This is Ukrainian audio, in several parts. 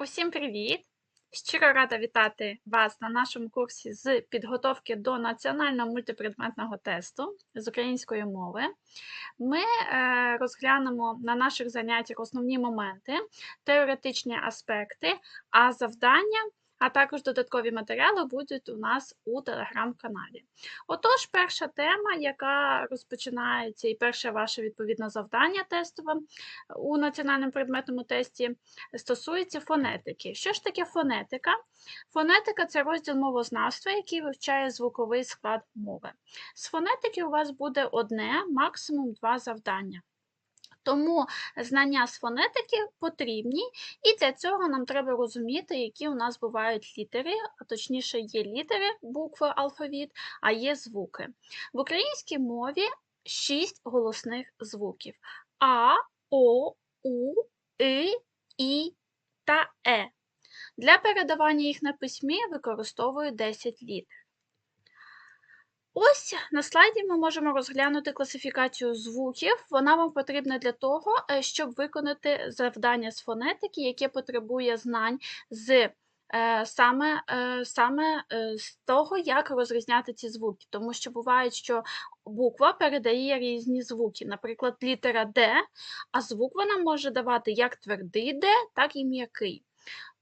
Усім привіт! Щиро рада вітати вас на нашому курсі з підготовки до національного мультипредметного тесту з української мови. Ми е, розглянемо на наших заняттях основні моменти, теоретичні аспекти, а завдання, а також додаткові матеріали будуть у нас у телеграм-каналі. Отож, перша тема, яка розпочинається, і перше ваше відповідне завдання тестове у національному предметному тесті стосується фонетики. Що ж таке фонетика? Фонетика це розділ мовознавства, який вивчає звуковий склад мови. З фонетики у вас буде одне, максимум два завдання. Тому знання з фонетики потрібні, і для цього нам треба розуміти, які у нас бувають літери, а точніше є літери, букви, алфавіт, а є звуки. В українській мові шість голосних звуків: А, О, У, И, І та Е. Для передавання їх на письмі використовую 10 літер. Ось на слайді ми можемо розглянути класифікацію звуків. Вона вам потрібна для того, е, щоб виконати завдання з фонетики, яке потребує знань з е, саме, е, саме з того, як розрізняти ці звуки. Тому що буває, що буква передає різні звуки, наприклад, літера Д, а звук вона може давати як твердий Д, так і м'який.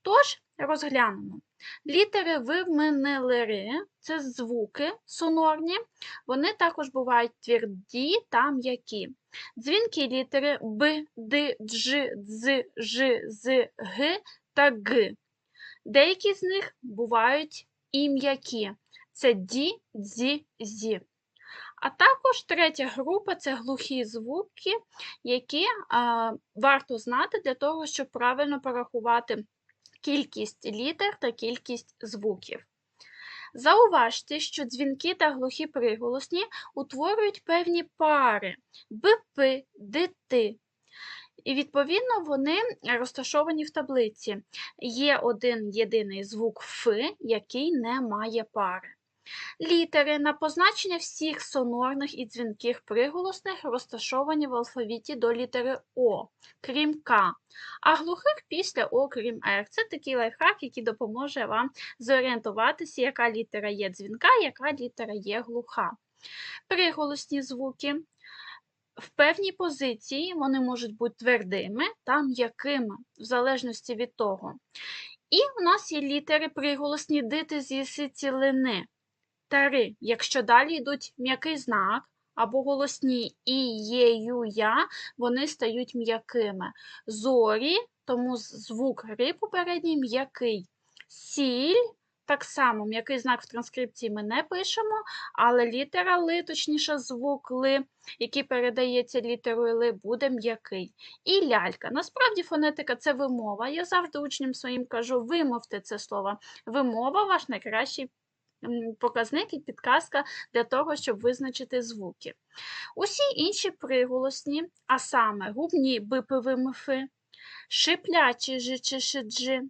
Тож, розглянемо. Літери виминелери це звуки сонорні, вони також бувають тверді та м'які. Дзвінкі літери Б, Д, Дж, Дз, Ж, З, Г та Г. Деякі з них бувають і м'які. Це Ді, Дзі, Зі. А також третя група це глухі звуки, які а, варто знати для того, щоб правильно порахувати кількість літер та кількість звуків. Зауважте, що дзвінки та глухі приголосні утворюють певні пари БП, ДТ. І, відповідно, вони розташовані в таблиці. Є один єдиний звук Ф, який не має пари. Літери на позначення всіх сонорних і дзвінких приголосних розташовані в алфавіті до літери О, крім К, а глухих після О, крім Р. Це такий лайфхак, який допоможе вам зорієнтуватися, яка літера є дзвінка, яка літера є глуха. Приголосні звуки. В певній позиції вони можуть бути твердими та м'якими, в залежності від того. І у нас є літери приголосні дити зі сицілини тари, якщо далі йдуть м'який знак або голосні і, є, я, вони стають м'якими. Зорі, тому звук ри попередній м'який. Сіль. Так само, м'який знак в транскрипції ми не пишемо, але літера ли, точніше, звук ли, який передається літерою ли, буде м'який. І лялька. Насправді фонетика це вимова. Я завжди учням своїм кажу, вимовте це слово. Вимова ваш найкращий показник і підказка для того, щоб визначити звуки. Усі інші приголосні, а саме губні бипивимифи, шиплячі жичишиджи,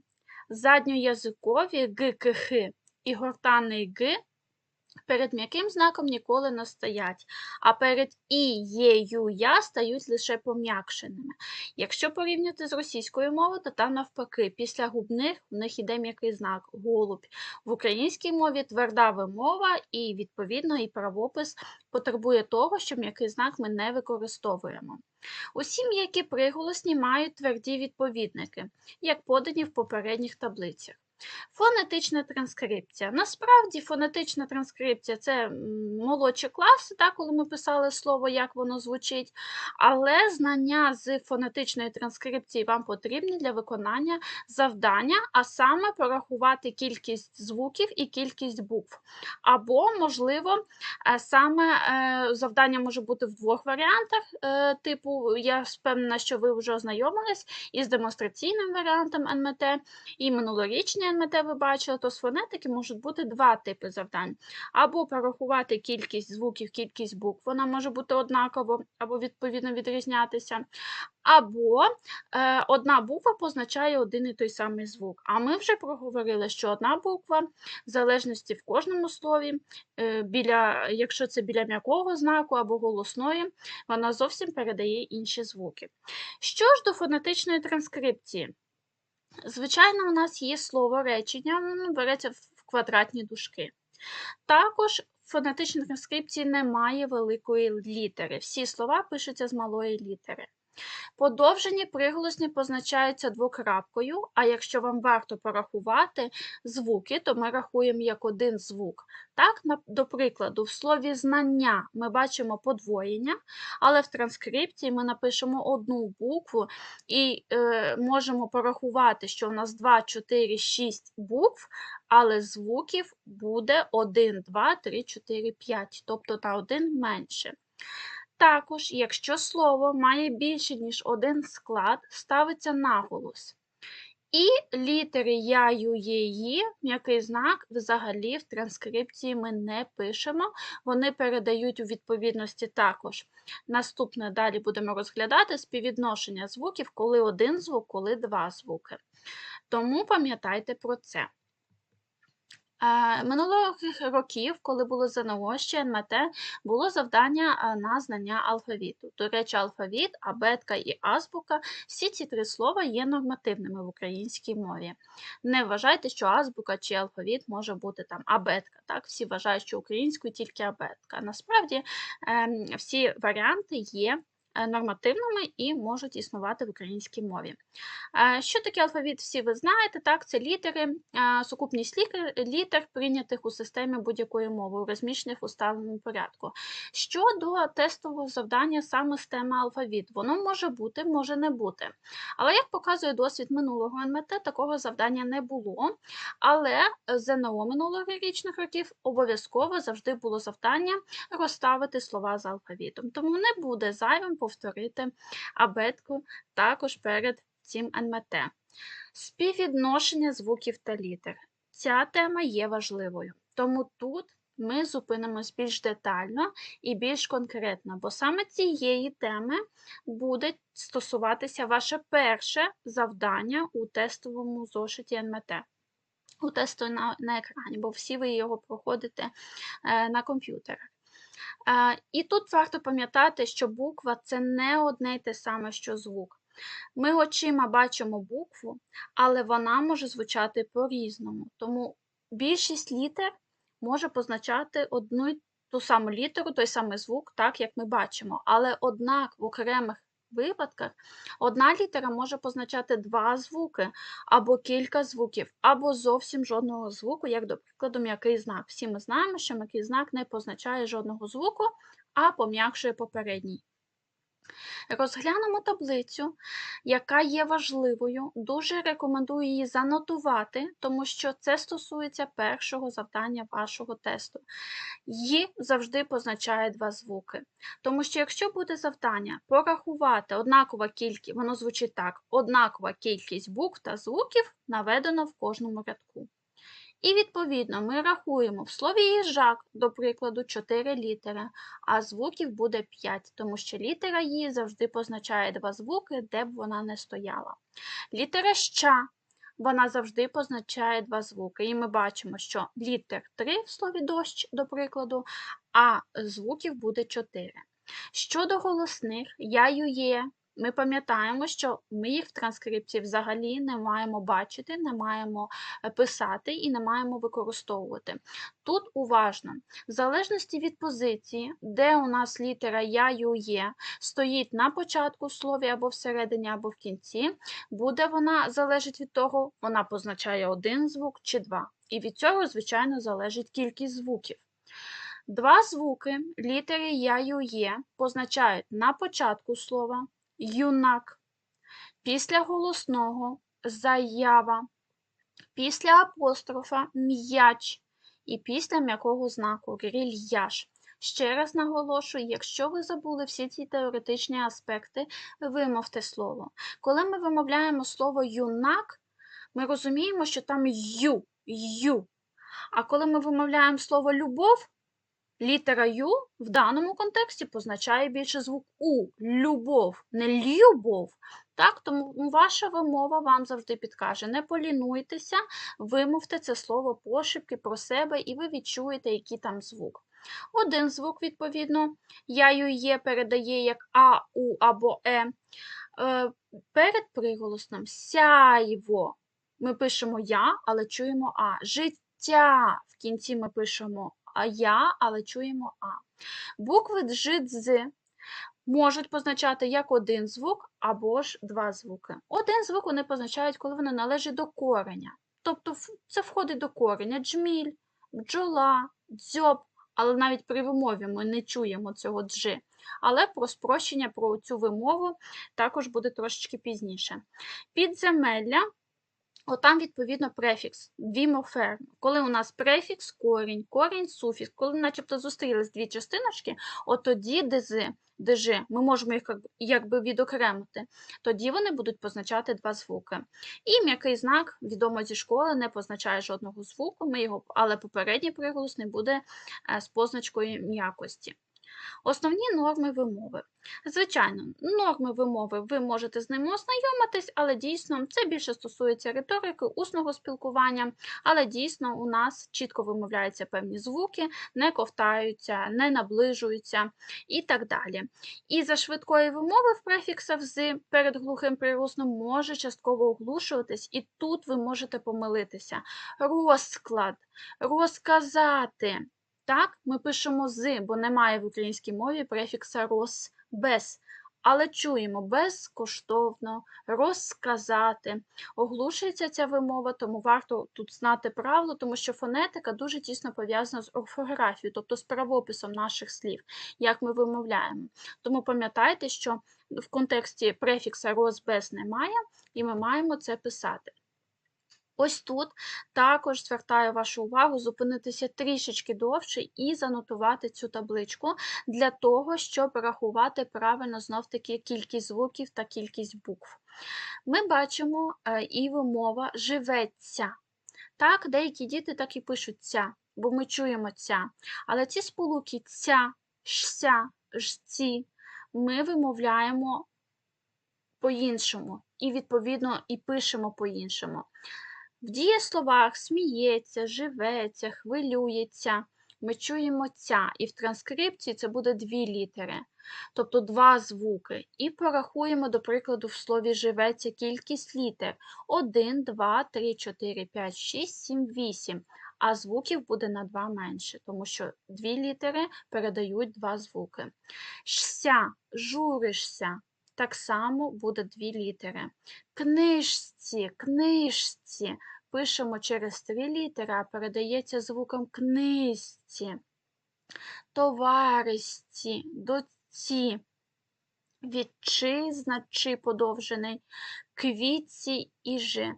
задньоязикові г-к-х і гортаний г перед м'яким знаком ніколи не стоять, а перед і, є, ю, я стають лише пом'якшеними. Якщо порівняти з російською мовою, то там навпаки, після губних в них іде м'який знак голубь. В українській мові тверда вимова і, відповідно, і правопис потребує того, що м'який знак ми не використовуємо. Усі м'які приголосні мають тверді відповідники, як подані в попередніх таблицях. Фонетична транскрипція. Насправді, фонетична транскрипція це молодші класи, так, коли ми писали слово, як воно звучить, але знання з фонетичної транскрипції вам потрібні для виконання завдання, а саме порахувати кількість звуків і кількість букв. Або, можливо, е, саме е, завдання може бути в двох варіантах. Е, типу, я впевнена, що ви вже ознайомились із демонстраційним варіантом НМТ і минулорічні НМТ ви бачили, то з фонетики можуть бути два типи завдань. Або порахувати кількість звуків, кількість букв, вона може бути однаково, або відповідно відрізнятися. Або е, одна буква позначає один і той самий звук. А ми вже проговорили, що одна буква, в залежності в кожному слові, е, біля, якщо це біля м'якого знаку або голосної, вона зовсім передає інші звуки. Що ж до фонетичної транскрипції? Звичайно, у нас є слово речення, воно береться в квадратні дужки. Також в фонетичній транскрипції немає великої літери. Всі слова пишуться з малої літери. Подовжені приголосні позначаються двокрапкою, а якщо вам варто порахувати звуки, то ми рахуємо як один звук. Так, До прикладу, в слові знання ми бачимо подвоєння, але в транскрипції ми напишемо одну букву і е, можемо порахувати, що у нас 2, 4, 6 букв, але звуків буде 1, 2, 3, 4, 5, тобто на один менше. Також, якщо слово має більше, ніж один склад, ставиться наголос. І літери я, ю, є, ї, м'який знак взагалі в транскрипції ми не пишемо, вони передають у відповідності також. Наступне далі будемо розглядати співвідношення звуків, коли один звук, коли два звуки. Тому пам'ятайте про це. Е, Минулих років, коли було ЗНО ще НМТ, було завдання е, на знання алфавіту. До речі, алфавіт, абетка і азбука всі ці три слова є нормативними в українській мові. Не вважайте, що азбука чи алфавіт може бути там абетка. Так? Всі вважають, що українською тільки абетка. Насправді ем, всі варіанти є нормативними і можуть існувати в українській мові. Е, Що таке алфавіт, всі ви знаєте, так, це літери, е, сукупність літер, літер, прийнятих у системі будь-якої мови, розміщених у ставленому порядку. Щодо тестового завдання саме з теми алфавіт, воно може бути, може не бути. Але як показує досвід минулого НМТ, такого завдання не було. Але ЗНО минулорічних років обов'язково завжди було завдання розставити слова з алфавітом. Тому не буде зайвим повторити абетку також перед цим НМТ. Співвідношення звуків та літер. Ця тема є важливою, тому тут ми зупинимось більш детально і більш конкретно, бо саме цієї теми буде стосуватися ваше перше завдання у тестовому зошиті НМТ. У тесту на, на екрані, бо всі ви його проходите е, на комп'ютерах. Е, і тут варто пам'ятати, що буква це не одне й те саме, що звук. Ми очима бачимо букву, але вона може звучати по-різному. Тому більшість літер може позначати одну й ту саму літеру, той самий звук, так як ми бачимо. Але однак в окремих випадках одна літера може позначати два звуки, або кілька звуків, або зовсім жодного звуку, як, до прикладу, м'який знак. Всі ми знаємо, що м'який знак не позначає жодного звуку, а пом'якшує попередній. Розглянемо таблицю, яка є важливою. Дуже рекомендую її занотувати, тому що це стосується першого завдання вашого тесту. Її завжди позначає два звуки. Тому що, якщо буде завдання порахувати однакова кількість, воно звучить так: однакова кількість букв та звуків наведено в кожному рядку. І, відповідно, ми рахуємо в слові їжак, до прикладу, 4 літери, а звуків буде 5, тому що літера «ї» завжди позначає два звуки, де б вона не стояла. Літера ща, вона завжди позначає два звуки. І ми бачимо, що літер 3 в слові дощ, до прикладу, а звуків буде 4. Щодо голосних, я, ю, є, ми пам'ятаємо, що ми їх в транскрипції взагалі не маємо бачити, не маємо е, писати і не маємо використовувати. Тут уважно, в залежності від позиції, де у нас літера я, ю, є, стоїть на початку в слові або всередині, або в кінці, буде вона залежить від того, вона позначає один звук чи два. І від цього, звичайно, залежить кількість звуків. Два звуки літери я, ю, є позначають на початку слова юнак, після голосного заява, після апострофа м'яч і після м'якого знаку грильяж. Ще раз наголошую, якщо ви забули всі ці теоретичні аспекти, вимовте слово. Коли ми вимовляємо слово юнак, ми розуміємо, що там ю, ю. А коли ми вимовляємо слово любов, літера ю в даному контексті позначає більше звук У, любов, не любов. Так, тому ваша вимова вам завжди підкаже. Не полінуйтеся, вимовте це слово пошепки про себе, і ви відчуєте, який там звук. Один звук, відповідно, я ю є передає як А, У або Е. Е, Перед приголосним сяйво ми пишемо я, але чуємо а. Життя в кінці ми пишемо я, але чуємо а. Букви дж, дз можуть позначати як один звук або ж два звуки. Один звук вони позначають, коли вони належать до кореня. Тобто це входить до кореня джміль, бджола, дзьоб, але навіть при вимові ми не чуємо цього джи. Але про спрощення про цю вимову також буде трошечки пізніше. Підземелля, отам відповідно префікс, дві морфеми. Коли у нас префікс, корінь, корінь, суфікс, коли начебто зустрілись дві частиночки, от тоді дези, дежи, ми можемо їх якби відокремити, тоді вони будуть позначати два звуки. І м'який знак, відомо зі школи, не позначає жодного звуку, ми його, але попередній приголос не буде е, з позначкою м'якості. Основні норми вимови. Звичайно, норми вимови ви можете з ними ознайомитись, але дійсно це більше стосується риторики, усного спілкування, але дійсно у нас чітко вимовляються певні звуки, не ковтаються, не наближуються і так далі. І за швидкої вимови в префіксах з перед глухим приголосним може частково оглушуватись, і тут ви можете помилитися. Розклад, розказати. Так, ми пишемо з, бо немає в українській мові префікса роз, без. Але чуємо безкоштовно, розказати. Оглушується ця вимова, тому варто тут знати правило, тому що фонетика дуже тісно пов'язана з орфографією, тобто з правописом наших слів, як ми вимовляємо. Тому пам'ятайте, що в контексті префікса роз без немає, і ми маємо це писати. Ось тут також звертаю вашу увагу зупинитися трішечки довше і занотувати цю табличку для того, щоб рахувати правильно знов-таки кількість звуків та кількість букв. Ми бачимо е, і вимова живеться. Так, деякі діти так і пишуть ця, бо ми чуємо ця. Але ці сполуки ця, шся, жці ми вимовляємо по-іншому, і, відповідно, і пишемо по-іншому. В дієсловах сміється, живеться, хвилюється. Ми чуємо ця, і в транскрипції це буде дві літери, тобто два звуки. І порахуємо, до прикладу, в слові живеться кількість літер 1, 2, 3, 4, 5, 6, 7, 8. А звуків буде на 2 менше, тому що дві літери передають два звуки. Шся, журишся, так само буде дві літери. Книжці, книжці. Пишемо через три літери, а передається звуком книжці. Товаристі, доці. Вітчизна чи подовжений, квітці і жи.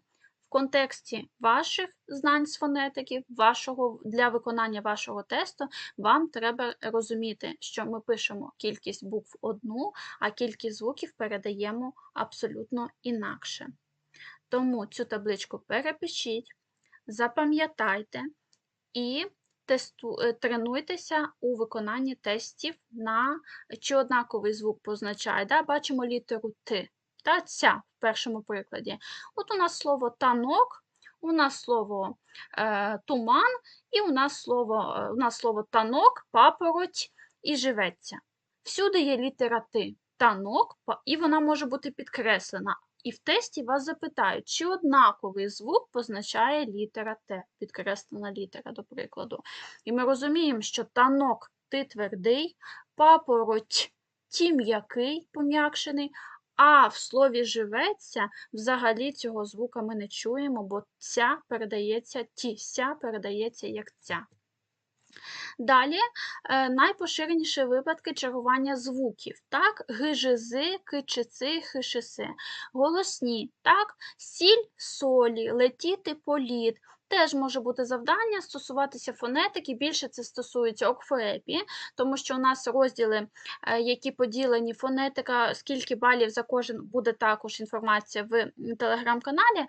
В контексті ваших знань з фонетики, вашого, для виконання вашого тесту, вам треба розуміти, що ми пишемо кількість букв одну, а кількість звуків передаємо абсолютно інакше. Тому цю табличку перепишіть, запам'ятайте і тесту, е, тренуйтеся у виконанні тестів на чи однаковий звук позначає. Да? Бачимо літеру Т та ця в першому прикладі. От у нас слово танок, у нас слово е, туман, і у нас слово, е, у нас слово танок, папороть і живеться. Всюди є літера Т. Танок, і вона може бути підкреслена. І в тесті вас запитають, чи однаковий звук позначає літера Т, підкреслена літера, до прикладу. І ми розуміємо, що танок ти твердий, папороть ті м'який, пом'якшений, а в слові живеться взагалі цього звука ми не чуємо, бо ця передається, ті ся передається як ця. Далі е, найпоширеніші випадки чергування звуків. Так, гижизи, кичици, хишиси. Голосні, так, сіль, солі, летіти, політ. Теж може бути завдання стосуватися фонетики, більше це стосується окфоепі, тому що у нас розділи, е, які поділені фонетика, скільки балів за кожен буде також інформація в телеграм-каналі,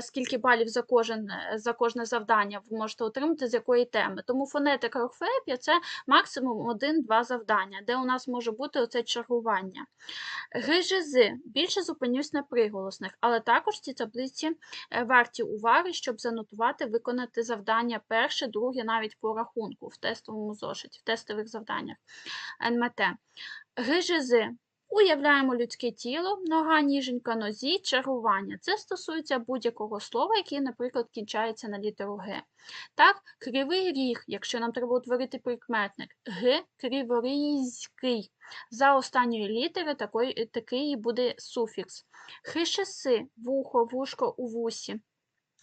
скільки балів за, кожен, е, за кожне завдання ви можете отримати з якої теми. Тому фонетика орфоепія це максимум один-два завдання, де у нас може бути оце чергування. ГЖЗ більше зупинюсь на приголосних, але також ці таблиці е, варті уваги, щоб занотувати, виконати завдання перше, друге, навіть по рахунку в тестовому зошиті, в тестових завданнях НМТ. ГЖЗ Уявляємо людське тіло, нога, ніженька, нозі, чергування. Це стосується будь-якого слова, яке, наприклад, кінчається на літеру Г. Так, кривий ріг, якщо нам треба утворити прикметник. Г криворізький. За останньої літери такий, такий буде суфікс. Хишеси вухо, вушко у вусі.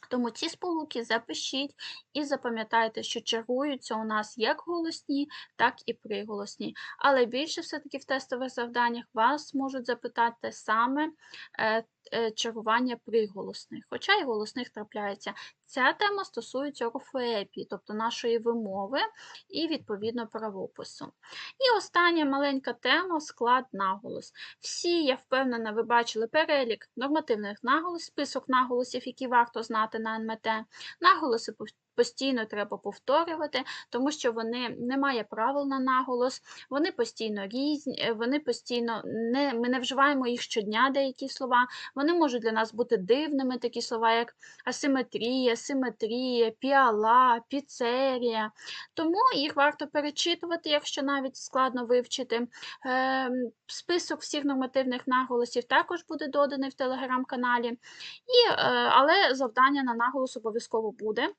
Тому ці сполуки запишіть і запам'ятайте, що чергуються у нас як голосні, так і приголосні. Але більше все-таки в тестових завданнях вас можуть запитати саме е, чергування приголосних, хоча й голосних трапляється. Ця тема стосується орфоепії, тобто нашої вимови і, відповідно, правопису. І остання маленька тема склад наголос. Всі, я впевнена, ви бачили перелік нормативних наголосів, список наголосів, які варто знати на НМТ. Наголоси постійно треба повторювати, тому що вони немає правил на наголос, вони постійно різні, е, вони постійно не ми не вживаємо їх щодня, деякі слова. Вони можуть для нас бути дивними, такі слова, як асиметрія, симетрія, піала, піцерія. Тому їх варто перечитувати, якщо навіть складно вивчити. Е, Список всіх нормативних наголосів також буде доданий в телеграм-каналі, е, але завдання на наголос обов'язково буде.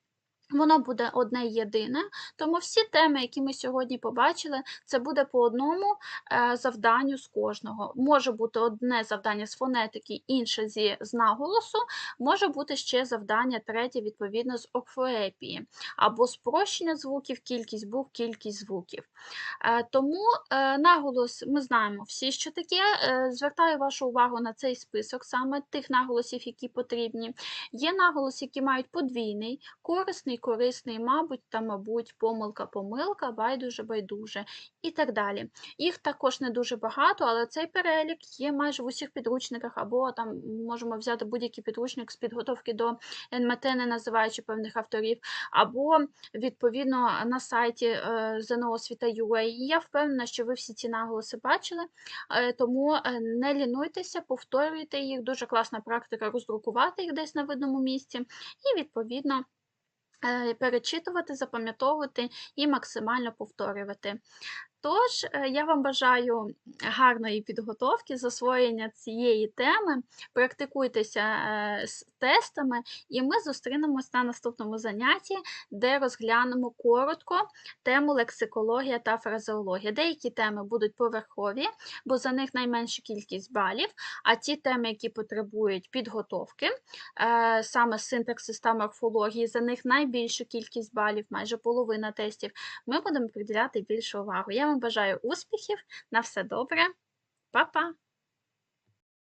Воно буде одне єдине, тому всі теми, які ми сьогодні побачили, це буде по одному е, завданню з кожного. Може бути одне завдання з фонетики, інше зі з наголосу, може бути ще завдання третє, відповідно, з орфоепії, або спрощення звуків, кількість букв, кількість звуків. Е, тому е, наголос ми знаємо всі, що таке. Звертаю вашу увагу на цей список, саме тих наголосів, які потрібні. Є наголоси, які мають подвійний, корисний корисний, мабуть, та, мабуть, помилка, помилка, байдуже, байдуже і так далі. Їх також не дуже багато, але цей перелік є майже в усіх підручниках, або там можемо взяти будь-який підручник з підготовки до НМТ, не називаючи певних авторів, або відповідно на сайті е, ЗНО освіта.ua. Я впевнена, що ви всі ці наголоси бачили, е, тому е, не лінуйтеся, повторюйте їх. Дуже класна практика роздрукувати їх десь на видному місці, і відповідно. Е, перечитувати, запам'ятовувати і максимально повторювати. Тож, е, я вам бажаю гарної підготовки, засвоєння цієї теми, практикуйтеся е, з тестами, і ми зустрінемось на наступному занятті, де розглянемо коротко тему лексикологія та фразеологія. Деякі теми будуть поверхові, бо за них найменша кількість балів, а ті теми, які потребують підготовки, е, саме синтаксис та морфології, за них найбільшу кількість балів, майже половина тестів, ми будемо приділяти більше увагу. Я вам бажаю успіхів, на все добре, Па-па!